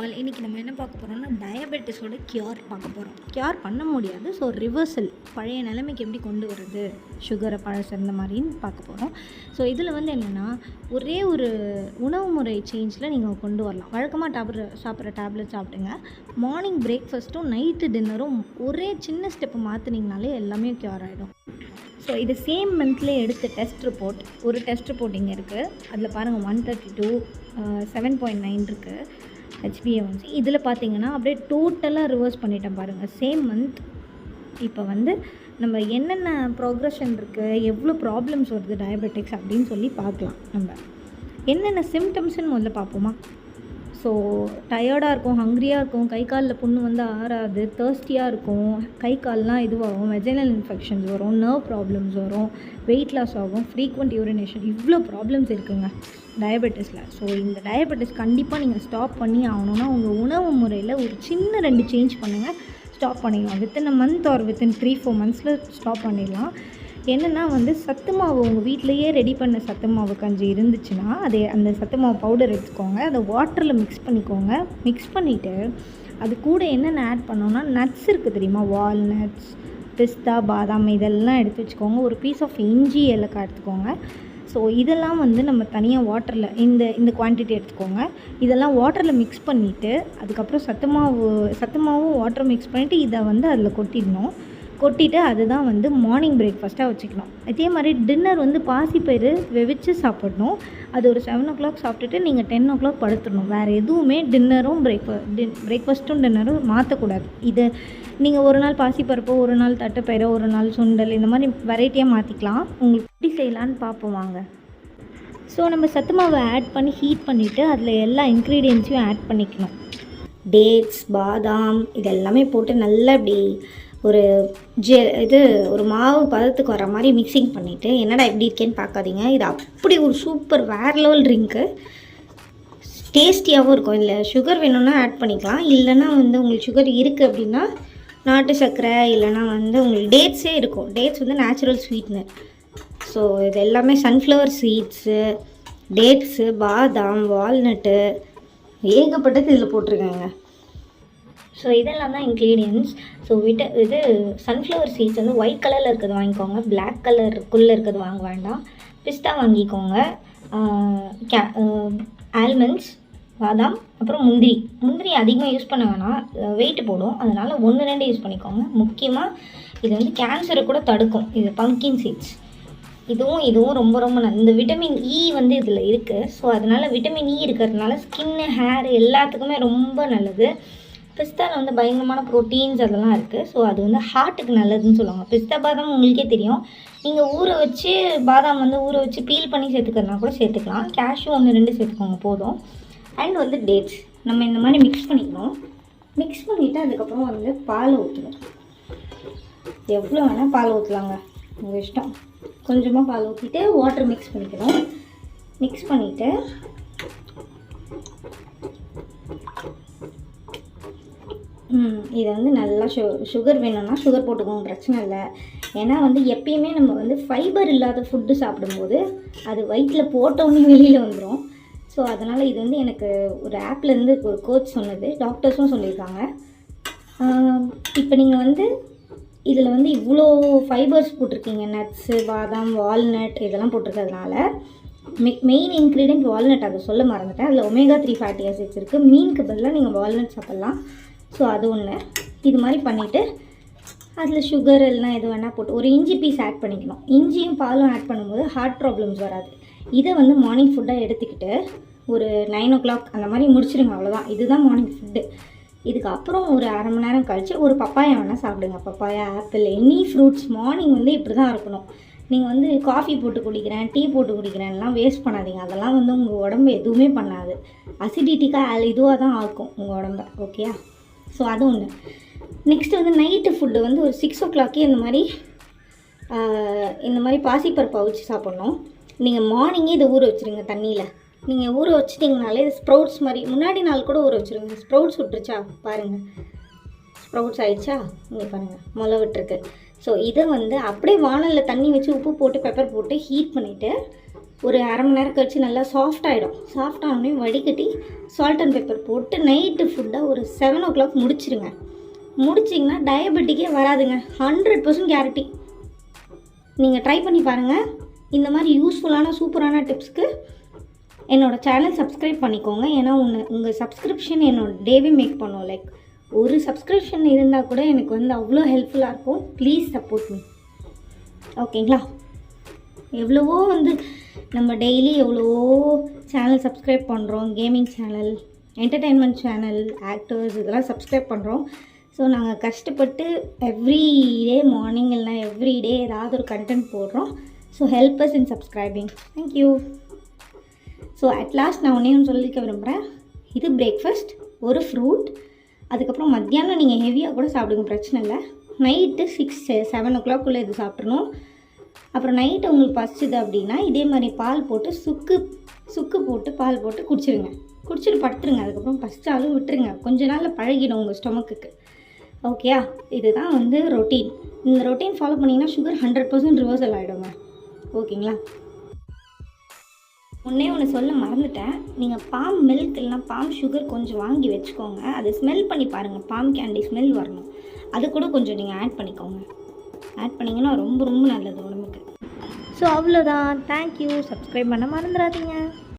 All இன்றைக்கி நம்ம என்ன பார்க்க போகிறோம்னா டயபெட்டிஸோட கியூர் பார்க்க போகிறோம் கியூர் பண்ண முடியாது. ஸோ ரிவர்சல் பழைய நிலைமைக்கு எப்படி கொண்டு வர்றது? சுகரை பழசு இந்த மாதிரின்னு பார்க்க போகிறோம் ஸோ இதில் வந்து என்னென்னா ஒரே ஒரு உணவு முறை சேஞ்சில் நீங்கள் கொண்டு வரலாம். வழக்கமாக டேப்லெட் சாப்பிட்ற டேப்லெட் சாப்பிடுங்க. மார்னிங் பிரேக்ஃபாஸ்ட்டும் நைட்டு டின்னரும் ஒரே சின்ன ஸ்டெப்பு மாற்றினீங்கனாலே எல்லாமே கியூர் ஆகிடும் ஸோ இது சேம் மந்த்லேயே எடுத்த டெஸ்ட் ரிப்போர்ட் ஒரு டெஸ்ட் ரிப்போர்ட் இங்கே இருக்குது அதில் பாருங்கள் one thirty two uh, seven point nine இருக்குது ஹெச்பிஏஒன்சி இதில் பார்த்தீங்கன்னா அப்படியே டோட்டலாக ரிவர்ஸ் பண்ணிட்டேன் பாருங்கள் சேம் மந்த் இப்போ வந்து நம்ம என்னென்ன ப்ரோக்ரஷன் இருக்குது எவ்வளோ ப்ராப்ளம்ஸ் வருது டயபெட்டிக்ஸ் அப்படின்னு சொல்லி பார்க்கலாம் நம்ம. என்னென்ன சிம்டம்ஸ்னு முதல்ல பார்ப்போமா? ஸோ டயர்டாக இருக்கும் ஹங்க்ரியாக இருக்கும் கை காலில் புண்ணு வந்து ஆறாது தேர்ஸ்டியாக இருக்கும் கை கால்லாம் இதுவாகும் வெஜைனல் இன்ஃபெக்ஷன்ஸ் வரும் நர்வ் ப்ராப்ளம்ஸ் வரும் வெயிட் லாஸ் ஆகும் ஃப்ரீக்வெண்ட் யூரினேஷன் இவ்வளோ ப்ராப்ளம்ஸ் இருக்குங்க டயபெட்டிஸில் ஸோ இந்த டயபெட்டிஸ் கண்டிப்பாக நீங்கள் ஸ்டாப் பண்ணி ஆகணும்னா உங்கள் உணவு முறையில் ஒரு சின்ன ரெண்டு சேஞ்ச் பண்ணுங்கள் ஸ்டாப் பண்ணிடலாம் within a month or within three four மந்த்ஸில் stop பண்ணிடலாம். என்னென்னா வந்து சத்து மாவு உங்கள் வீட்டிலையே ரெடி பண்ண சத்து மாவு கஞ்சி இருந்துச்சுன்னா அதை அந்த சத்து மாவு பவுடர் எடுத்துக்கோங்க. அதை வாட்டரில் மிக்ஸ் பண்ணிக்கோங்க. மிக்ஸ் பண்ணிவிட்டு அது கூட என்னென்ன ஆட் பண்ணோன்னா நட்ஸ் இருக்குது தெரியுமா? வால்நட்ஸ் பிஸ்தா பாதாம் இதெல்லாம் எடுத்து வச்சுக்கோங்க. ஒரு பீஸ் ஆஃப் இஞ்சி ஏலக்காய் எடுத்துக்கோங்க. ஸோ இதெல்லாம் வந்து நம்ம தனியாக வாட்டரில் இந்த இந்த குவான்டிட்டி எடுத்துக்கோங்க. இதெல்லாம் வாட்டரில் மிக்ஸ் பண்ணிவிட்டு அதுக்கப்புறம் சத்து மாவு சத்து மாவும் வாட்டர் மிக்ஸ் பண்ணிவிட்டு இதை வந்து அதில் கொட்டிடணும். கொட்டிட்டு அதுதான் வந்து மார்னிங் பிரேக்ஃபாஸ்ட்டாக வச்சுக்கணும். அதே மாதிரி டின்னர் வந்து பாசிப்பயிறு வெவிச்சு சாப்பிடணும். அது ஒரு செவன் ஓ கிளாக் சாப்பிட்டுட்டு நீங்கள் டென் ஓ கிளாக் படுத்துடணும். வேறு எதுவுமே டின்னரும் பிரேக்ஃபா டின் பிரேக்ஃபாஸ்ட்டும் டின்னரும் மாற்றக்கூடாது இது நீங்கள் ஒரு நாள் பாசிப்பருப்பு ஒரு நாள் தட்டைப்பயிரோ ஒரு நாள் சுண்டல் இந்த மாதிரி வெரைட்டியாக மாற்றிக்கலாம் உங்களுக்கு எப்படி செய்யலான்னு பார்ப்போம் வாங்க. ஸோ நம்ம சத்து மாவை ஆட் பண்ணி ஹீட் பண்ணிவிட்டு அதில் எல்லா இன்க்ரீடியன்ஸையும் ஆட் பண்ணிக்கணும். டேட்ஸ் பாதாம் இதெல்லாமே போட்டு நல்லா அப்படி ஒரு ஜெ இது ஒரு மாவு பதத்துக்கு வர மாதிரி மிக்சிங் பண்ணிவிட்டு என்னடா எப்படி இருக்கேன்னு பார்க்காதீங்க. இது அப்படி ஒரு சூப்பர் வேர் லெவல் ட்ரிங்க்கு டேஸ்டியாகவும் இருக்கும். இல்லை சுகர் வேணும்னா ஆட் பண்ணிக்கலாம். இல்லைன்னா வந்து உங்களுக்கு சுகர் இருக்குது அப்படின்னா நாட்டு சர்க்கரை இல்லைன்னா வந்து உங்களுக்கு டேட்ஸே இருக்கும். டேட்ஸ் வந்து நேச்சுரல் ஸ்வீட்னர் ஸோ இது எல்லாமே சன்ஃப்ளவர் சீட்ஸு டேட்ஸு பாதாம் வால்நட்டு ஏகப்பட்டது இதில் போட்டிருக்காங்க. ஸோ இதெல்லாம் தான் இன்க்ரீடியன்ஸ் ஸோ விட்ட இது சன்ஃப்ளவர் சீட்ஸ் வந்து ஒயிட் கலரில் இருக்கிறது வாங்கிக்கோங்க. பிளாக் கலருக்குள்ளே இருக்கிறது வாங்க வேண்டாம். பிஸ்தா வாங்கிக்கோங்க. கே ஆல்மண்ட்ஸ் பாதாம் அப்புறம் முந்திரி. முந்திரி அதிகமாக யூஸ் பண்ண வேணாம். வெயிட் போடும். அதனால் ஒன்று ரெண்டு யூஸ் பண்ணிக்கோங்க. முக்கியமாக இது வந்து கேன்சரை கூட தடுக்கும். இது பம்கின் சீட்ஸ் இதுவும் இதுவும் ரொம்ப ரொம்ப நல்ல இந்த விட்டமின் இ e வந்து இதில் இருக்குது ஸோ அதனால் விட்டமின் இ e இருக்கிறதுனால ஸ்கின்னு ஹேர் எல்லாத்துக்குமே ரொம்ப நல்லது. பிஸ்தாவில் வந்து பயங்கரமான ப்ரோட்டீன்ஸ் அதெல்லாம் இருக்குது ஸோ அது வந்து ஹார்ட்டுக்கு நல்லதுன்னு சொல்லுவாங்க. பிஸ்தா பாதாம் உங்களுக்கே தெரியும். நீங்கள் ஊற வச்சு பாதாம் வந்து ஊற வச்சு பீல் பண்ணி சேர்த்துக்கிறதுனா கூட சேர்த்துக்கலாம். கேஷ்யூ ஒன்று ரெண்டு சேர்த்துக்கோங்க போதும். அண்ட் வந்து டேட்ஸ் நம்ம இந்த மாதிரி மிக்ஸ் பண்ணிக்கணும். மிக்ஸ் பண்ணிவிட்டு அதுக்கப்புறம் வந்து பால் ஊற்றணும் எவ்வளோ வேணால் பால் ஊற்றலாங்க உங்கள் இஷ்டம். கொஞ்சமாக பால் ஊற்றிட்டு வாட்டர் மிக்ஸ் பண்ணிக்கணும். மிக்ஸ் பண்ணிவிட்டு இதை வந்து நல்லா சு சுகர் வேணும்னா சுகர் போட்டுக்கோங்க பிரச்சனை இல்லை. ஏன்னா வந்து எப்பயுமே நம்ம வந்து ஃபைபர் இல்லாத ஃபுட்டு சாப்பிடும்போது அது வயிற்றில் போட்டோன்னே வெளியில் வந்துடும் ஸோ அதனால் இது வந்து எனக்கு ஒரு ஆப்லேருந்து ஒரு கோச் சொன்னது. டாக்டர்ஸும் சொல்லியிருக்காங்க. இப்போ நீங்கள் வந்து இதில் வந்து இவ்வளோ ஃபைபர்ஸ் போட்டிருக்கீங்க. நட்ஸு பாதாம் வால்நட் இதெல்லாம் போட்டிருக்கிறதுனால மெ மெயின் இன்க்ரீடியன்ட் வால்நட் அதை சொல்ல மறந்துட்டேன். அதில் ஒமேகா த்ரீ ஃபேட்டி ஆசிட்ஸ் இருக்குது மீனுக்கு பதிலாக நீங்கள் வால்நட் சாப்பிட்லாம். ஸோ அது ஒன்று இது மாதிரி பண்ணிவிட்டு அதில் சுகர் எல்லாம் எது வேணால் போட்டு ஒரு இஞ்சி பீஸ் ஆட் பண்ணிக்கணும். இஞ்சியும் பாலும் ஆட் பண்ணும்போது ஹார்ட் ப்ராப்ளம்ஸ் வராது. இதை வந்து மார்னிங் ஃபுட்டாக எடுத்துக்கிட்டு ஒரு நைன் ஓ கிளாக் அந்த மாதிரி முடிச்சிடுங்க அவ்வளோதான் இதுதான் மார்னிங் ஃபுட்டு இதுக்கப்புறம் ஒரு அரை மணி நேரம் கழித்து ஒரு பப்பாயா வேணால் சாப்பிடுங்க. Papaya apple any fruits morning வந்து இப்படி தான் இருக்கணும். நீங்கள் வந்து காஃபி போட்டு குடிக்கிறேன் டீ போட்டு குடிக்கிறேன்லாம் வேஸ்ட் பண்ணாதீங்க. அதெல்லாம் வந்து உங்கள் உடம்பு எதுவுமே பண்ணாது. அசிடிட்டிக்காக இதுவாக தான் ஆக்கும் உங்கள் உடம்ப ஓகேயா ஸோ அது ஒன்று நெக்ஸ்ட்டு வந்து நைட்டு ஃபுட்டு வந்து ஒரு சிக்ஸ் ஓ கிளாக்கே இந்த மாதிரி இந்த மாதிரி பாசிப்பருப்பை அவிச்சு சாப்பிட்ணும். நீங்கள் மார்னிங்கே இதை ஊற வச்சுருங்க தண்ணியில். நீங்கள் ஊற வச்சிட்டிங்கனாலே இது ஸ்ப்ரவுட்ஸ் மாதிரி. முன்னாடி நாள் கூட ஊற வச்சுருங்க. ஸ்ப்ரவுட்ஸ் விட்டுருச்சா? பாருங்கள் ஸ்ப்ரவுட்ஸ் ஆயிடுச்சா? இங்கே பாருங்கள் முளை விட்டுருக்கு. ஸோ இதை வந்து அப்படியே வானலில் தண்ணி வச்சு உப்பு போட்டு பெப்பர் போட்டு ஹீட் பண்ணிவிட்டு ஒரு அரை மணி நேரம் கழித்து நல்லா சாஃப்ட் ஆகிடும் சாஃப்ட் ஆனோடனே வடிகட்டி சால்ட் அண்ட் பெப்பர் போட்டு நைட்டு ஃபுட்டாக ஒரு செவன் ஓ கிளாக் முடிச்சிருங்க. முடிச்சிங்கன்னா டயபெட்டிக்கே வராதுங்க. ஹண்ட்ரட் பர்சன்ட் கேரண்டி நீங்கள் ட்ரை பண்ணி பாருங்கள் இந்த மாதிரி யூஸ்ஃபுல்லான சூப்பரான டிப்ஸ்க்கு என்னோடய சேனல் சப்ஸ்கிரைப் பண்ணிக்கோங்க. ஏன்னா உன்னை உங்கள் சப்ஸ்கிரிப்ஷன் என்னோட டேவே மேக் பண்ணும். லைக் ஒரு சப்ஸ்கிரிப்ஷன் இருந்தால் கூட எனக்கு வந்து அவ்வளோ ஹெல்ப்ஃபுல்லாக இருக்கும். ப்ளீஸ் சப்போர்ட் மீ ஓகேங்களா எவ்வளவோ வந்து நம்ம டெய்லி எவ்வளவோ சேனல் சப்ஸ்கிரைப் பண்ணுறோம் gaming channel entertainment channel actors இதெல்லாம் சப்ஸ்கிரைப் பண்ணுறோம் ஸோ நாங்கள் கஷ்டப்பட்டு எவ்ரி டே மார்னிங் இல்லைனா எவ்ரி டே ஏதாவது ஒரு கண்டென்ட் போடுறோம். So helpers in subscribing thank you so at last நான் ஒன்றே ஒன்று சொல்லிக்க விரும்புகிறேன் இது பிரேக்ஃபாஸ்ட் ஒரு ஃப்ரூட் அதுக்கப்புறம் மத்தியானம் நீங்கள் ஹெவியாக கூட சாப்பிடுங்க பிரச்சனை இல்லை. நைட்டு சிக்ஸ் செவன் ஓ கிளாக்குள்ளே இது சாப்பிட்றணும் அப்புறம் நைட்டு உங்களுக்கு பசிச்சுது அப்படின்னா இதே மாதிரி பால் போட்டு சுக்கு சுக்கு போட்டு பால் போட்டு குடிச்சிருங்க. குடிச்சிட்டு படுத்துருங்க. அதுக்கப்புறம் பசிச்சாலும் விட்டுருங்க. கொஞ்ச நாளில் பழகிடும் உங்கள் ஸ்டொமக்குக்கு. ஓகேயா இதுதான் வந்து ரொட்டீன் இந்த ரொட்டீன் ஃபாலோ பண்ணிங்கன்னா சுகர் ஹண்ட்ரட் பர்சன்ட் ரிவர்சல் ஆகிடுங்க ஓகேங்களா ஒன்றே ஒன்று சொல்ல மறந்துட்டேன். நீங்கள் பாம் மில்க் இல்லைனா பாம் சுகர் கொஞ்சம் வாங்கி வச்சுக்கோங்க. அதை ஸ்மெல் பண்ணி பாருங்கள் பாம் கேண்டி ஸ்மெல் வரணும். அது கூட கொஞ்சம் நீங்கள் ஆட் பண்ணிக்கோங்க. ஆட் பண்ணிங்கன்னா ரொம்ப ரொம்ப நல்லது. ஸோ அவ்வளோதான் தேங்க்யூ சப்ஸ்கிரைப் பண்ண மறந்துடாதீங்க